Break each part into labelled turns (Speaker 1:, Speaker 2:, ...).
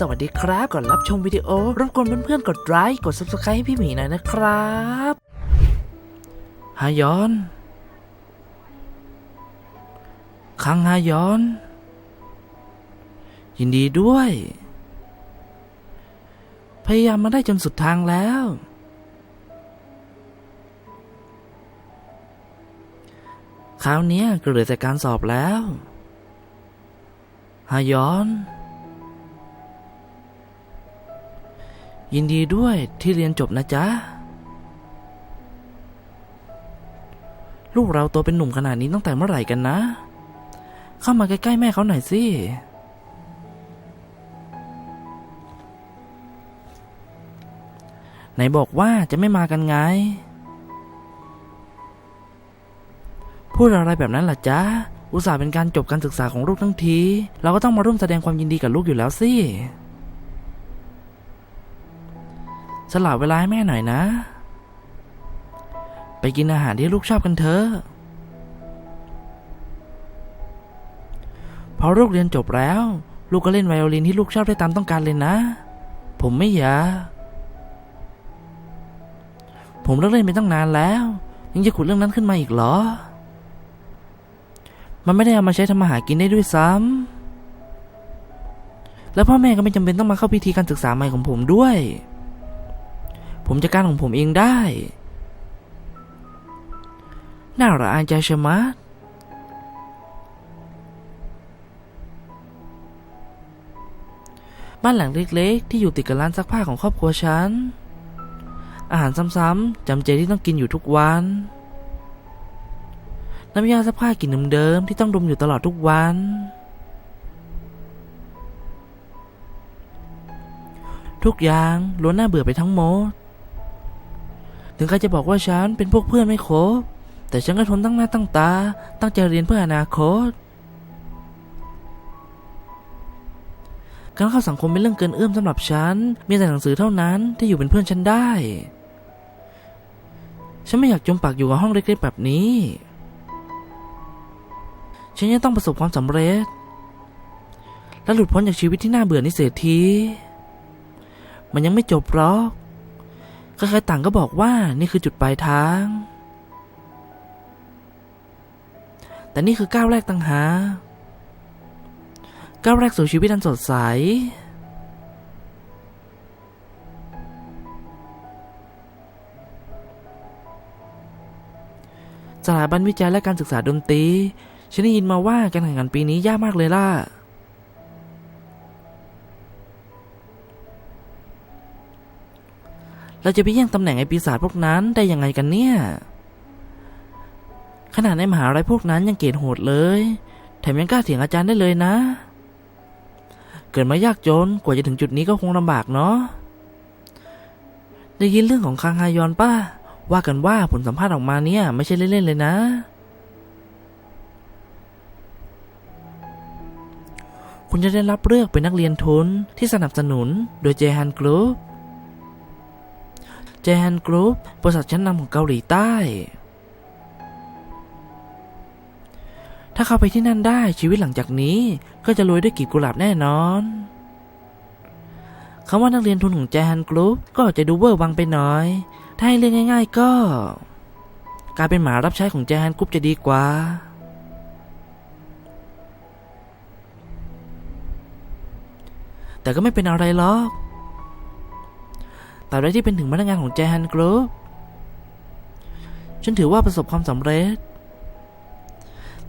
Speaker 1: สวัสดีครับก่อนรับชมวิดีโอรบกวนเพื่อนๆกดไลค์กด subscribe ให้พี่หมีหน่อยนะครับฮายอนคังฮายอน ยินดีด้วย พยายามมาได้จนสุดทางแล้ว คราวนี้ก็เหลือแต่การสอบแล้วฮายอน ยินดีด้วยที่เรียนจบนะจ๊ะ ลูกเราโตเป็นหนุ่มขนาดนี้ตั้งแต่เมื่อไหร่กันนะ เข้ามาใกล้ ๆ แม่เขาหน่อยสิไหนบอกว่าจะไม่มากันไง พูดอะไรแบบนั้นล่ะจ๊ะ อุตส่าห์เป็นการจบการศึกษาของลูกทั้งที เราก็ต้องมาร่วมแสดงความยินดีกับลูกอยู่แล้วสิ สละเวลาให้แม่หน่อยนะ ไปกินอาหารที่ลูกชอบกันเถอะพอลูกเรียนจบแล้ว ลูกก็เล่นไวโอลินที่ลูกชอบได้ตามต้องการเลยนะ ผมไม่อยากผมเลิกเล่นไปตั้งนานแล้ว ยังจะขุดเรื่องนั้นขึ้นมาอีกเหรอ มันไม่ได้เอามาใช้ทำมาหากินได้ด้วยซ้ำแล้วพ่อแม่ก็ไม่จำเป็นต้องมาเข้าพิธีการศึกษาใหม่ของผมด้วย ผมจะการของผมเองได้ น่าระอายใจชะมัดบ้านหลังเล็กๆ ที่อยู่ติดกับร้านซักผ้าของครอบครัวฉัน อาหารซ้ำๆจำเจที่ต้องกินอยู่ทุกวัน น้ำยาซักผ้ากลิ่นเดิมๆที่ต้องดมอยู่ตลอดทุกวัน ทุกอย่างล้วนน่าเบื่อไปทั้งหมด ถึงใครจะบอกว่าฉันเป็นพวกเพื่อนไม่ครบแต่ฉันก็ทนตั้งหน้าตั้งตา ตั้งใจเรียนเพื่ออนาคต การเข้าสังคมเป็นเรื่องเกินเอื้อมสำหรับฉัน มีแต่หนังสือเท่านั้นที่อยู่เป็นเพื่อนฉันได้ ฉันไม่อยากจมปากอยู่กับห้องเล็กๆแบบนี้ ฉันยังต้องประสบความสำเร็จ และหลุดพ้นจากชีวิตที่น่าเบื่อนี้เสียที มันยังไม่จบหรอก ใครๆต่างก็บอกว่านี่คือจุดปลายทาง แต่นี่คือก้าวแรกต่างหากก้าวแรกสู่ชีวิตอันสดใส สถาบันวิจัยและการศึกษาดนตรี ฉันได้ยินมาว่าการแข่งขันปีนี้ยากมากเลยล่ะ เราจะไปแย่งตำแหน่งไอปีศาจพวกนั้นได้ยังไงกันเนี่ย ขนาดในมหาลัยพวกนั้นยังเกรดโหดเลย แถมยังกล้าเถียงอาจารย์ได้เลยนะ เกิดมายากจน กว่าจะถึงจุดนี้ก็คงลำบากเนาะ ได้ยินเรื่องของคางฮายอนป้า ว่ากันว่าผลสัมภาษณ์ออกมาเนี่ย ไม่ใช่เล่นๆเลยนะคุณจะได้รับเลือกเป็นนักเรียนทุนที่สนับสนุนโดยเจฮันกรุ๊ป เจฮันกรุ๊ปบริษัทชั้นนำของเกาหลีใต้ ถ้าเข้าไปที่นั่นได้ชีวิตหลังจากนี้ก็จะรวยด้วยกีบกุหลาบแน่นอนคำว่านักเรียนทุนของแจฮันกรุ๊ปก็จะดูเวอร์วังไปหน่อย ถ้าให้เรียกง่ายๆก็กลายเป็นหมารับใช้ของแจฮันกรุ๊ปจะดีกว่าแต่ก็ไม่เป็นอะไรหรอก แต่ได้ที่เป็นถึงพนักงานของแจฮันกรุ๊ปฉันถือว่าประสบความสำเร็จ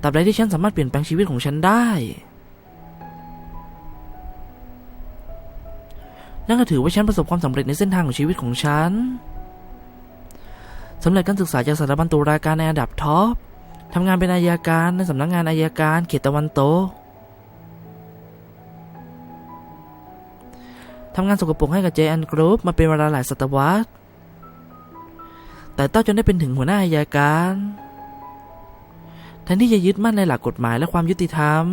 Speaker 1: ตราบใดที่ฉันสามารถเปลี่ยนแปลงชีวิตของฉันได้ นั่นก็ถือว่าฉันประสบความสำเร็จในเส้นทางของชีวิตของฉันสำเร็จการศึกษาจากสถาบันตุลาการในอันดับท็อปทำงานเป็นอายการในสำนักงงานอายการเขตตะวันตก ทำงานสกปรกให้กับ JN Group มาเป็นเวลาหลายศตวรรษ แต่ต้าจนได้เป็นถึงหัวหน้าอายการ แทนที่จะยึดมั่นในหลักกฎหมายและความยุติธรรม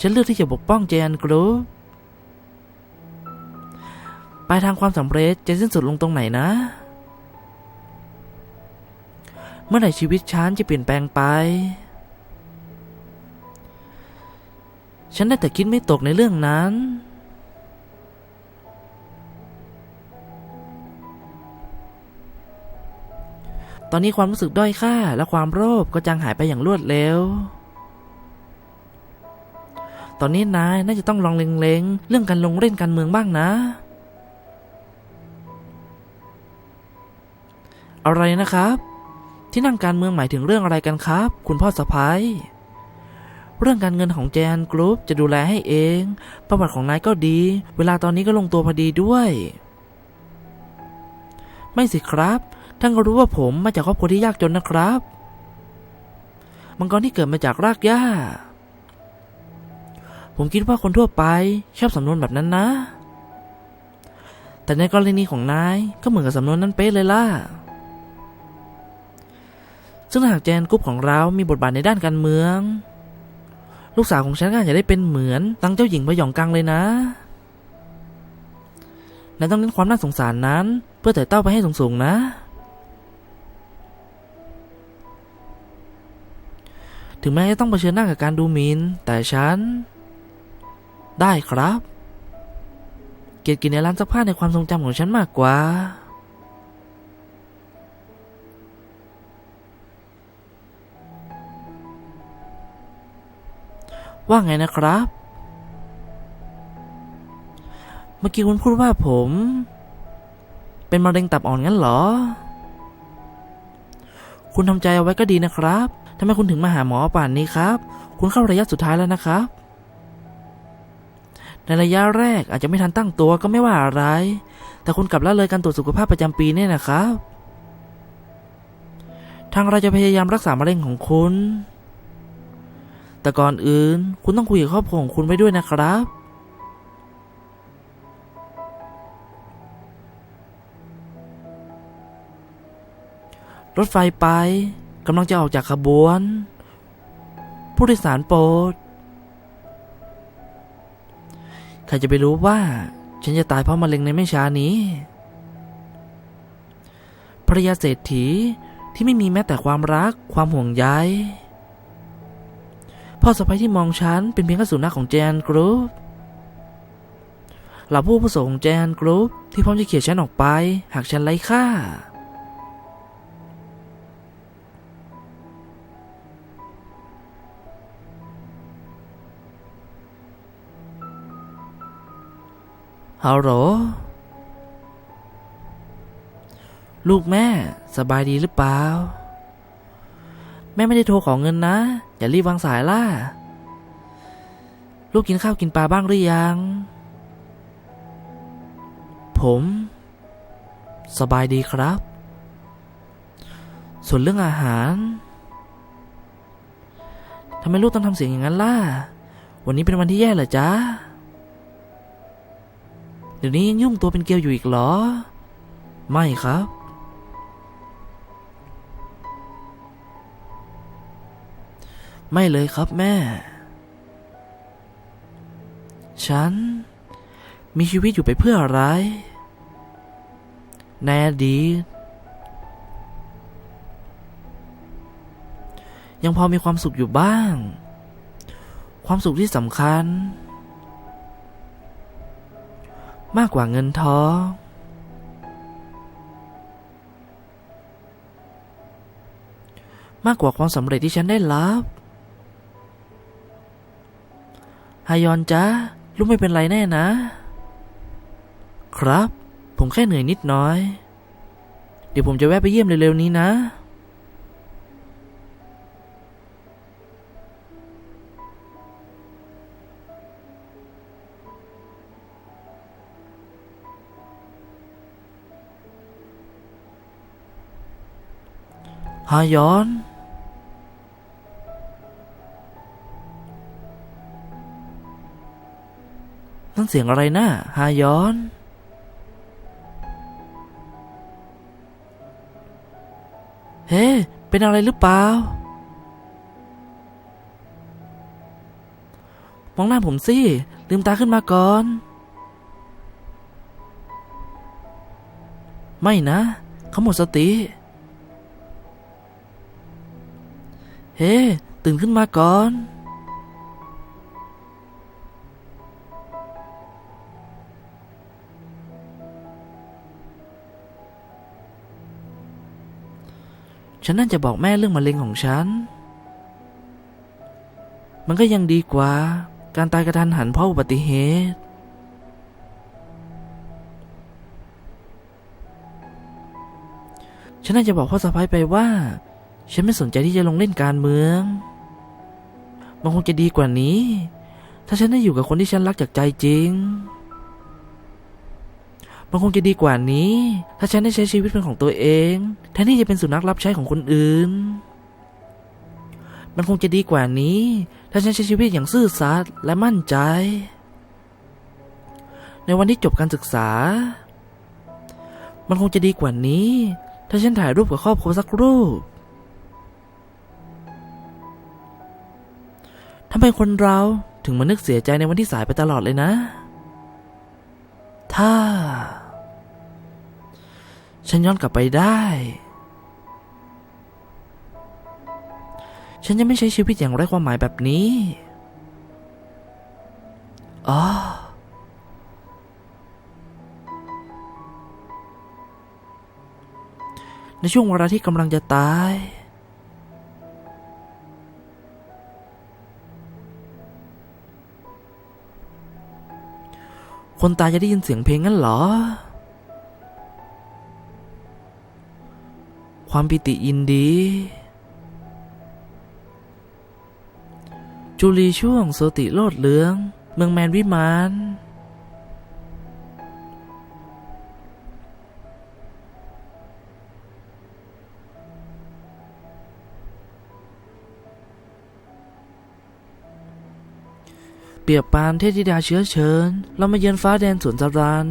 Speaker 1: ฉันเลือกที่จะปกป้อง JN Group ปลายทางความสำเร็จจะสิ้นสุดลงตรงไหนนะ เมื่อไหร่ชีวิตฉันจะเปลี่ยนแปลงไป ฉันได้แต่คิดไม่ตกในเรื่องนั้น ตอนนี้ความรู้สึกด้อยค่าและความโลภก็จางหายไปอย่างรวดเร็ว ตอนนี้นายน่าจะต้องลองเล็งๆ เรื่องการลงเล่นการเมืองบ้างนะ อะไรนะครับ ที่นั่งการเมืองหมายถึงเรื่องอะไรกันครับ คุณพ่อสะพ้ายเรื่องการเงินของแจนกรุ๊ปจะดูแลให้เอง ประวัติของนายก็ดี เวลาตอนนี้ก็ลงตัวพอดีด้วย ไม่สิครับ ท่านก็รู้ว่าผมมาจากครอบครัวที่ยากจนนะครับ มังกรที่เกิดมาจากรากหญ้า ผมคิดว่าคนทั่วไปชอบสำนวนแบบนั้นนะ แต่ในกรณีของนายก็เหมือนกับสำนวนนั้นเป๊ะเลยล่ะ ซึ่งหากแจนกรุ๊ปของเรา มีบทบาทในด้านการเมือง ลูกสาวของฉันก็อาจจะได้เป็นเหมือนตังเจ้าหญิงพยองกังเลยนะนายต้องเน้นความน่าสงสารนั้น เพื่อแต่เต้าไปให้สูงๆนะ ถึงแม้จะต้องเผชิญหน้ากับการดูหมินแต่ฉัน ได้ครับ เกียรติกินในร้านซักผ้าในความทรงจำของฉันมากกว่า ว่าไงนะครับ เมื่อกี้คุณพูดว่าผม เป็นมะเร็งตับอ่อนงั้นเหรอ คุณทำใจเอาไว้ก็ดีนะครับ ทำไมคุณถึงมาหาหมอป่านนี้ครับ คุณเข้าระยะสุดท้ายแล้วนะครับ ในระยะแรกอาจจะไม่ทันตั้งตัวก็ไม่ว่าอะไร แต่คุณกลับละเลยการตรวจสุขภาพประจำปีเนี่ยนะครับ ทางเราจะพยายามรักษามะเร็งของคุณ แต่ก่อนอื่น คุณต้องคุยกับครอบครัวของคุณไว้ด้วยนะครับรถไฟไป กำลังจะออกจากขบวน ผู้โดยสารโปรดใครจะไปรู้ว่า ฉันจะตายเพราะมะเร็งในไม่ช้านี้ภรยาเศรษฐีที่ไม่มีแม้แต่ความรักความห่วงใยพ่อสะใภ้ที่มองฉันเป็นเพียงแค่สุนัขของแจนกรุ๊ปเหล่าผู้อาวุโสของแจนกรุ๊ปที่พร้อมจะเขี่ยฉันออกไป หากฉันไร้ค่า ฮัลโหล ลูกแม่ สบายดีหรือเปล่า แม่ไม่ได้โทรขอเงินนะ อย่ารีบวางสายล่ะ ลูกกินข้าวกินปลาบ้างหรือยัง ผม สบายดีครับ ส่วนเรื่องอาหารทำไมลูกต้องทำเสียงอย่างนั้นล่ะ วันนี้เป็นวันที่แย่เหรอจ๊ะ เดี๋ยวนี้ยังยุ่งตัวเป็นเกลียวอยู่อีกเหรอ ไม่ครับ ไม่เลยครับแม่ ฉัน มีชีวิตอยู่ไปเพื่ออะไรในอดีตยังพอมีความสุขอยู่บ้าง ความสุขที่สำคัญ มากกว่าเงินทองมากกว่าความสำเร็จที่ฉันได้รับฮายอนจ้าลูกไม่เป็นไรแน่นะ ครับ ผมแค่เหนื่อยนิดน้อย เดี๋ยวผมจะแวะไปเยี่ยมเร็วๆนี้นะ ฮายอน นั่นเสียงอะไรนะ่ะฮายอน เฮ้ เป็นอะไรหรือเปล่า มองหน้าผมสิ ลืมตาขึ้นมาก่อน ไม่นะ เขาหมดสติ เฮ้ ตื่นขึ้นมาก่อน ฉันน่าจะบอกแม่เรื่องมะเร็งของฉัน มันก็ยังดีกว่า การตายกระทันหันเพราะอุบัติเหตุฉันน่าจะบอกพ่อสะพ้ายไปว่า ฉันไม่สนใจที่จะลงเล่นการเมือง มันคงจะดีกว่านี้ ถ้าฉันได้อยู่กับคนที่ฉันรักจากใจจริง มันคงจะดีกว่านี้ ถ้าฉันได้ใช้ชีวิตเป็นของตัวเองแทนที่จะเป็นสุนัขรับใช้ของคนอื่น มันคงจะดีกว่านี้ ถ้าฉันใช้ชีวิตอย่างซื่อสัตย์และมั่นใจ ในวันที่จบการศึกษา มันคงจะดีกว่านี้ ถ้าฉันถ่ายรูปกับครอบครัวสักรูป ทำไมคนเราถึงมานึกเสียใจในวันที่สายไปตลอดเลยนะ ถ้า ฉันย้อนกลับไปได้ ฉันจะไม่ใช้ชีวิตอย่างไร้ความหมายแบบนี้อ๋อในช่วงเวลาที่กำลังจะตาย คนตายจะได้ยินเสียงเพลงงั้นเหรอ ความปิติยินดี จุลีช่วงโสติโลดเลือง เมืองแมนวิมาน เปรียบปานเทพธิดาเชื้อเชิญ เรามาเยือนฟ้าแดนสวนสรัน